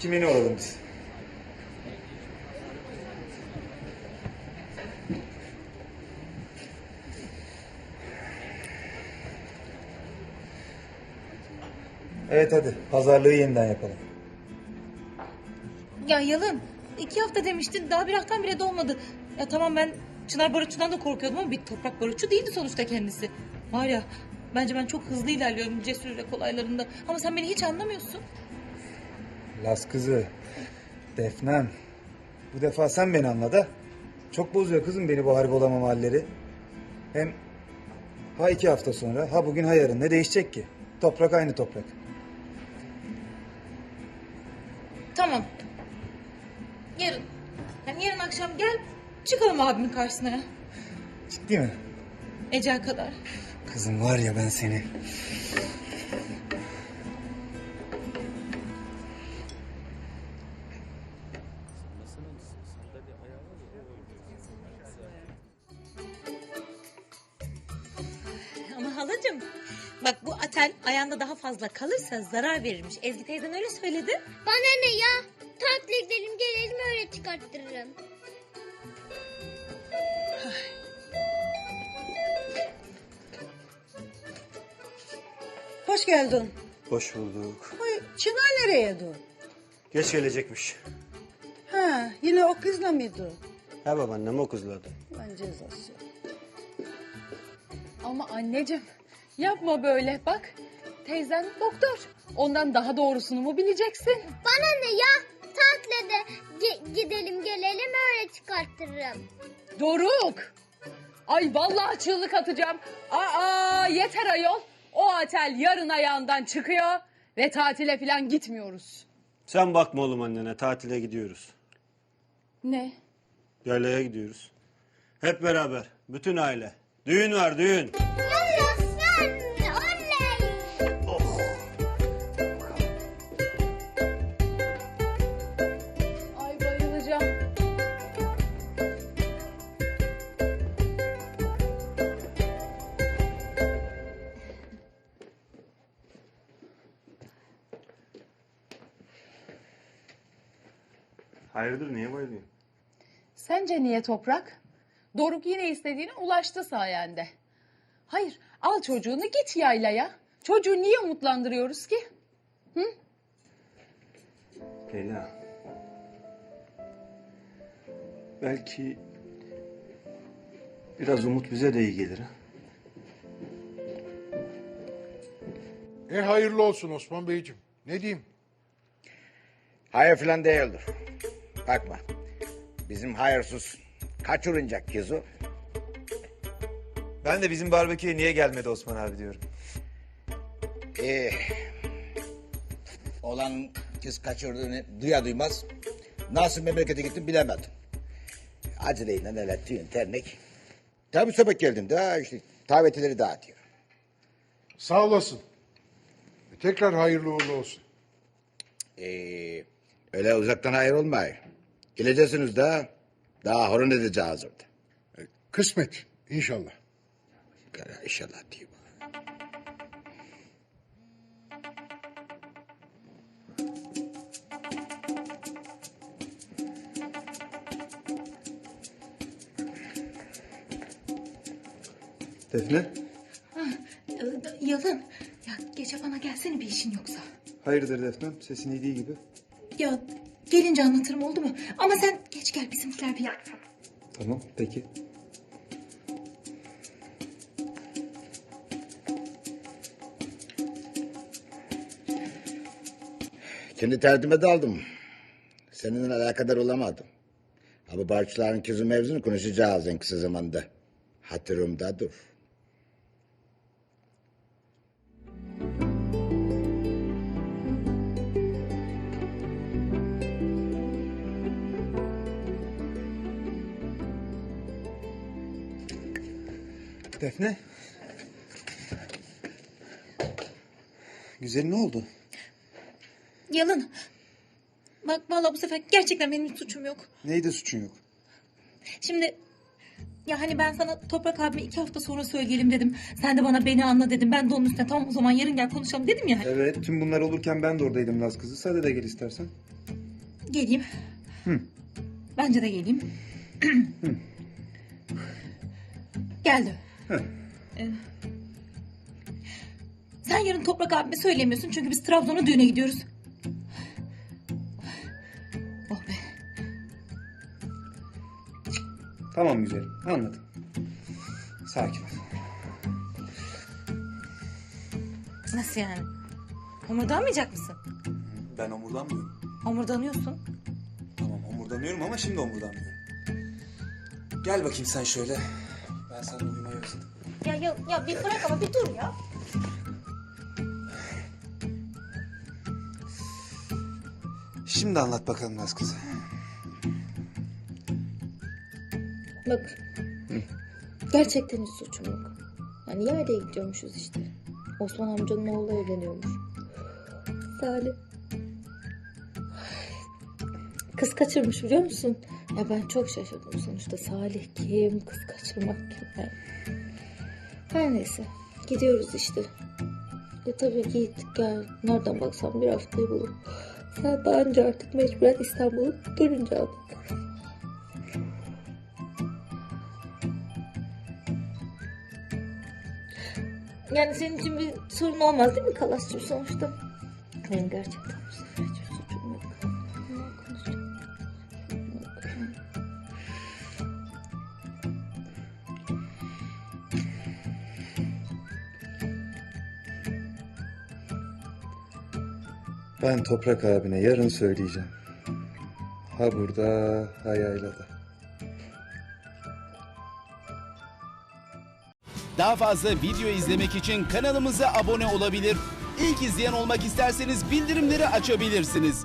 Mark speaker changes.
Speaker 1: çimeni olalım biz. Evet hadi pazarlığı yeniden yapalım.
Speaker 2: Ya Yalın iki hafta demiştin daha bir haftan bile dolmadı. Ya tamam ben Çınar Barutçu'dan da korkuyordum ama bir toprak barutçu değildi sonuçta kendisi. Var ya bence ben çok hızlı ilerliyorum cesur yürek olaylarında. Ama sen beni hiç anlamıyorsun.
Speaker 1: Las kızı. Defnem. Bu defa sen beni anla da. Çok bozuyor kızım beni bu harbi olamam halleri. Hem ha iki hafta sonra ha bugün ha yarın ne değişecek ki? Toprak aynı toprak.
Speaker 2: Tamam. Yarın. Yani yarın akşam gel çıkalım abimin karşısına.
Speaker 1: Ciddi mi?
Speaker 2: Ecel kadar.
Speaker 1: Kızım var ya ben seni.
Speaker 2: Halacığım bak bu atel ayağında daha fazla kalırsa zarar verirmiş. Ezgi teyzen öyle söyledi.
Speaker 3: Bana ne ya? Tatile gidelim gelelim öyle çıkarttırırım.
Speaker 4: Hoş geldin.
Speaker 5: Hoş bulduk.
Speaker 4: Ay, Çınar nereye dur?
Speaker 5: Geç gelecekmiş.
Speaker 4: Ha, yine o kızla mıydı?
Speaker 5: Ha babaannem o kızladı.
Speaker 4: Ben cezası.
Speaker 6: Ama anneciğim yapma böyle bak. Teyzen doktor. Ondan daha doğrusunu mu bileceksin?
Speaker 3: Bana ne ya? Tatile de ge- gidelim gelelim öyle çıkarttırırım.
Speaker 6: Doruk. Ay vallahi çığlık atacağım. Aa yeter ayol. O otel yarın ayağından çıkıyor ve tatile falan gitmiyoruz.
Speaker 5: Sen bakma oğlum annene tatile gidiyoruz.
Speaker 6: Ne?
Speaker 5: Yaylaya gidiyoruz. Hep beraber. Bütün aile. Düğün var düğün. Hayırdır niye bayılıyorsun?
Speaker 6: Sence niye toprak? Doruk yine istediğine ulaştı sayende. Hayır al çocuğunu git yaylaya. Çocuğu niye umutlandırıyoruz ki?
Speaker 5: Leyla. Belki biraz umut bize de iyi gelir. ha?
Speaker 7: E hayırlı olsun Osman Beyciğim. Ne diyeyim?
Speaker 8: Hayır filan değildir. Bakma. Bizim hayırsız kaçırınacak kızı.
Speaker 1: Ben de bizim barbeküye niye gelmedi Osman abi diyorum.
Speaker 8: Ee, olan kız kaçırdığını duya duymaz. Nasıl memlekete gittim bilemedim. Aceleyle hele tüyün ternek. Tabii sabah geldim daha işte davetileri dağıtıyor.
Speaker 7: Sağ olasın. Tekrar hayırlı uğurlu olsun.
Speaker 8: Ee, öyle uzaktan hayır olmuyor. Geleceksiniz daha. Daha horon edeceğiz orada.
Speaker 7: E, kısmet inşallah.
Speaker 8: Ya İnşallah diyeyim.
Speaker 1: Defne?
Speaker 2: Ee, Yalın ya gece bana gelsene bir işin yoksa.
Speaker 1: Hayırdır Defnem? Sesin iyi değil gibi.
Speaker 2: Ya gelince anlatırım oldu mu? Ama sen geç gel bizimkiler bir yaksın.
Speaker 1: Tamam peki.
Speaker 8: Seni tertime daldım. Seninle alakadar olamadım. Ama barçların kızı mevzunu konuşacağız en kısa zamanda. Hatırımda dur.
Speaker 1: Defne? Güzel ne oldu?
Speaker 2: Yalın. Bak vallahi bu sefer gerçekten benim suçum yok.
Speaker 1: Neydi suçun yok?
Speaker 2: Şimdi ya hani ben sana Toprak abime iki hafta sonra söyleyelim dedim. Sen de bana beni anla dedim. Ben de onun üstüne tamam o zaman yarın gel konuşalım dedim ya.
Speaker 1: Evet tüm bunlar olurken ben de oradaydım Laz kızı. Sade de gel istersen.
Speaker 9: Geleyim. Bence de geleyim. Geldim. Ee, sen yarın Toprak abime söylemiyorsun çünkü biz Trabzon'a düğüne gidiyoruz. Oh be.
Speaker 1: Tamam güzelim anladım. Sakin ol.
Speaker 9: Nasıl yani? Homurdanmayacak mısın?
Speaker 1: Ben omurdanmıyorum.
Speaker 9: Homurdanıyorsun.
Speaker 1: Tamam omurdanıyorum ama şimdi omurdanmıyorum. Gel bakayım sen şöyle. Ben sana özledim.
Speaker 9: Ya, ya, ya bir bırak ama bir dur ya.
Speaker 1: Şimdi anlat bakalım Naz kızı.
Speaker 2: Bak. Gerçekten hiç suçum yok. Yani yerde gidiyormuşuz işte. Osman amcanın oğlu evleniyormuş. Salih. Kız kaçırmış biliyor musun? Ya ben çok şaşırdım sonuçta. Salih kim? Kız kaçırmak kim? Yani. Her neyse. Gidiyoruz işte. E tabii ki gittik gel. Nereden baksam bir haftayı bulur. Sen daha önce artık mecburen İstanbul'u dönünce aldık. Yani senin için bir sorun olmaz değil mi Kalas'cığım sonuçta? Benim gerçekten bu
Speaker 1: Ben Toprak abine yarın söyleyeceğim. Ha burada ha yaylada.
Speaker 10: Daha fazla video izlemek için kanalımıza abone olabilir. İlk izleyen olmak isterseniz bildirimleri açabilirsiniz.